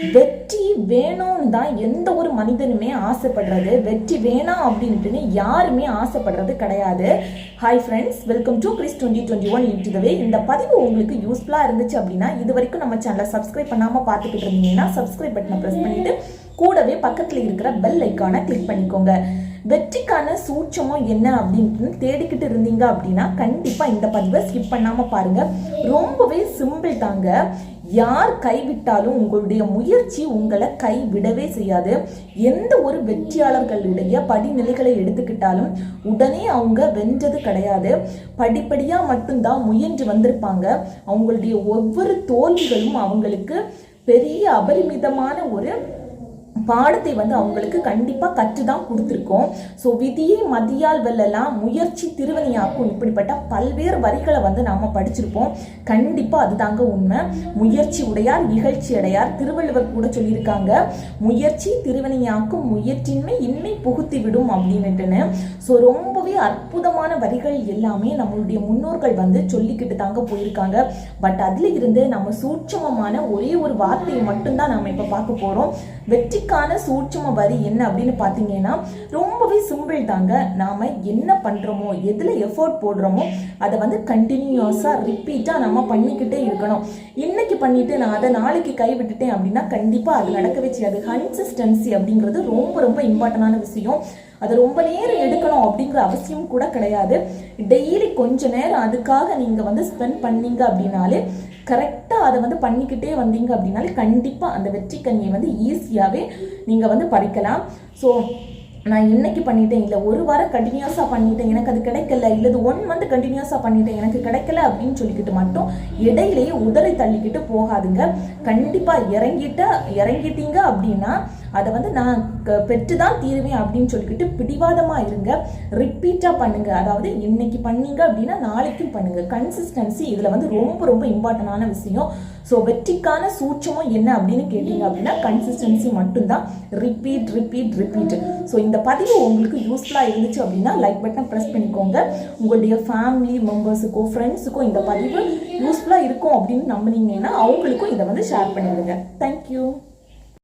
வெற்றி வேணும்னு தான் எந்த ஒரு மனிதனுமே ஆசைப்படுறது. வெற்றி வேணாம் அப்படின்ட்டுன்னு யாருமே ஆசைப்படுறது கிடையாது. Hi friends welcome to Chris twenty twenty one யூடியூபே இந்த பதிவு உங்களுக்கு யூஸ்ஃபுல்லாக இருந்துச்சு அப்படின்னா இது வரைக்கும் நம்ம சேனலை சப்ஸ்கிரைப் பண்ணாமல் பார்த்துக்கிட்டு இருந்தீங்கன்னா சப்ஸ்கிரைப் பட்டனை ப்ரெஸ் பண்ணிட்டு கூடவே பக்கத்தில் இருக்கிற பெல் ஐக்கானை கிளிக் பண்ணிக்கோங்க. வெற்றிக்கான சூட்சமும் என்ன அப்படின்ட்டு தேடிக்கிட்டு இருந்தீங்க அப்படின்னா கண்டிப்பாக இந்த பதிவை ஸ்கிப் பண்ணாமல் பாருங்கள் ரொம்பவே சிம்பிள் தாங்க. யார் கைவிட்டாலும் உங்களுடைய முயற்சி உங்களை கைவிடவே செய்யாது. எந்த ஒரு வெற்றியாளர்களுடைய படிநிலைகளை எடுத்துக்கிட்டாலும் உடனே அவங்க வென்றது கிடையாது. படிப்படியாக மட்டும்தான் முயன்று வந்திருப்பாங்க. அவங்களுடைய ஒவ்வொரு தோல்விகளும் அவங்களுக்கு பெரிய அபரிமிதமான ஒரு பாடத்தை வந்து அவங்களுக்கு கண்டிப்பாக கற்று தான் கொடுத்துருக்கோம். ஸோ விதியை மதியால் வெல்லலாம் முயற்சி திருவனியாக்கும் இப்படிப்பட்ட பல்வேறு வரிகளை வந்து நாம் படிச்சிருப்போம். கண்டிப்பாக அதுதாங்க உண்மை. முயற்சி உடையார் இகழ்ச்சி அடையார் திருவள்ளுவர் கூட சொல்லியிருக்காங்க. முயற்சி திருவனியாக்கும் முயற்சின்மை இன்மை புகுத்தி விடும் அப்படின்னுட்டுன்னு. ஸோ ரொம்ப அற்புதமான வரிகள் எல்லாமே நம்மளுடைய முன்னோர்கள் வந்து சொல்லிக்கிட்டு தாங்க போயிருக்காங்க. பட் அதில் இருந்து நம்ம சூட்சமமான ஒரே ஒரு வார்த்தையை மட்டும்தான் நம்ம இப்போ பார்க்க போகிறோம் வெற்றிக்கான சூட்சம வரி என்ன அப்படின்னு பார்த்தீங்கன்னா ரொம்பவே சிம்பிள் தாங்க. நாம என்ன பண்றோமோ எதுல எஃபோர்ட் போடுறோமோ அதை வந்து கண்டினியூஸா ரிப்பீட்டா நம்ம பண்ணிக்கிட்டே இருக்கணும். இன்னைக்கு பண்ணிட்டு நான் அதை நாளைக்கு கை விட்டுட்டேன் அப்படின்னா கண்டிப்பா அது நடக்கவே செய்யாது. கன்சிஸ்டன்சி அப்படிங்கிறது ரொம்ப ரொம்ப இம்பார்ட்டண்டான விஷயம். அது ரொம்ப நேரம் எடுக்கணும் அப்படிங்கிற அவசியம் கூட கிடையாது. டெய்லி கொஞ்ச நேரம் அதுக்காக நீங்க வந்து ஸ்பெண்ட் பண்ணீங்க அப்படின்னாலே கரெக்டாக அதை வந்து பண்ணிக்கிட்டே வந்தீங்க அப்படின்னாலே கண்டிப்பாக அந்த வெற்றி கண்ணியை வந்து ஈஸியாகவே நீங்கள் வந்து பறிக்கலாம். ஸோ நான் இன்னைக்கு பண்ணிட்டேன்? இல்லை ஒரு வாரம் கண்டினியூஸாக பண்ணிட்டேன். எனக்கு அது கிடைக்கல. இல்லது ஒன் மந்த் கண்டினியூஸாக பண்ணிட்டேன். எனக்கு கிடைக்கல அப்படின்னு சொல்லிக்கிட்டு மட்டும் இடையிலேயே உதலை தள்ளிக்கிட்டு போகாதுங்க. கண்டிப்பாக இறங்கிட்ட இறங்கிட்டீங்க அப்படின்னா அதை வந்து நான் க- பெற்று தான் தீருவேன் அப்படின்னு சொல்லிக்கிட்டு பிடிவாதமாக இருங்க. ரிப்பீட்டாக பண்ணுங்க. அதாவது இன்னைக்கு பண்ணீங்க அப்படின்னா நாளைக்கும் பண்ணுங்க. கன்சிஸ்டன்சி இதில் வந்து ரொம்ப ரொம்ப இம்பார்ட்டண்டான விஷயம். ஸோ வெற்றிக்கான சூட்சமும் என்ன அப்படின்னு கேட்டீங்க அப்படின்னா கன்சிஸ்டன்சி மட்டும்தான். ரிப்பீட் ரிப்பீட் ரிப்பீட் ஸோ இந்த பதிவு உங்களுக்கு யூஸ்ஃபுல்லாக இருந்துச்சு அப்படின்னா லைக் பட்டன் ப்ரெஸ் பண்ணிக்கோங்க. உங்களுடைய ஃபேமிலி மெம்பர்ஸுக்கோ ஃப்ரெண்ட்ஸுக்கோ இந்த பதிவு யூஸ்ஃபுல்லாக இருக்கும் அப்படின்னு நம்புனீங்கன்னா அவங்களுக்கும் இதை வந்து ஷேர் பண்ணிடுங்க. தேங்க்யூ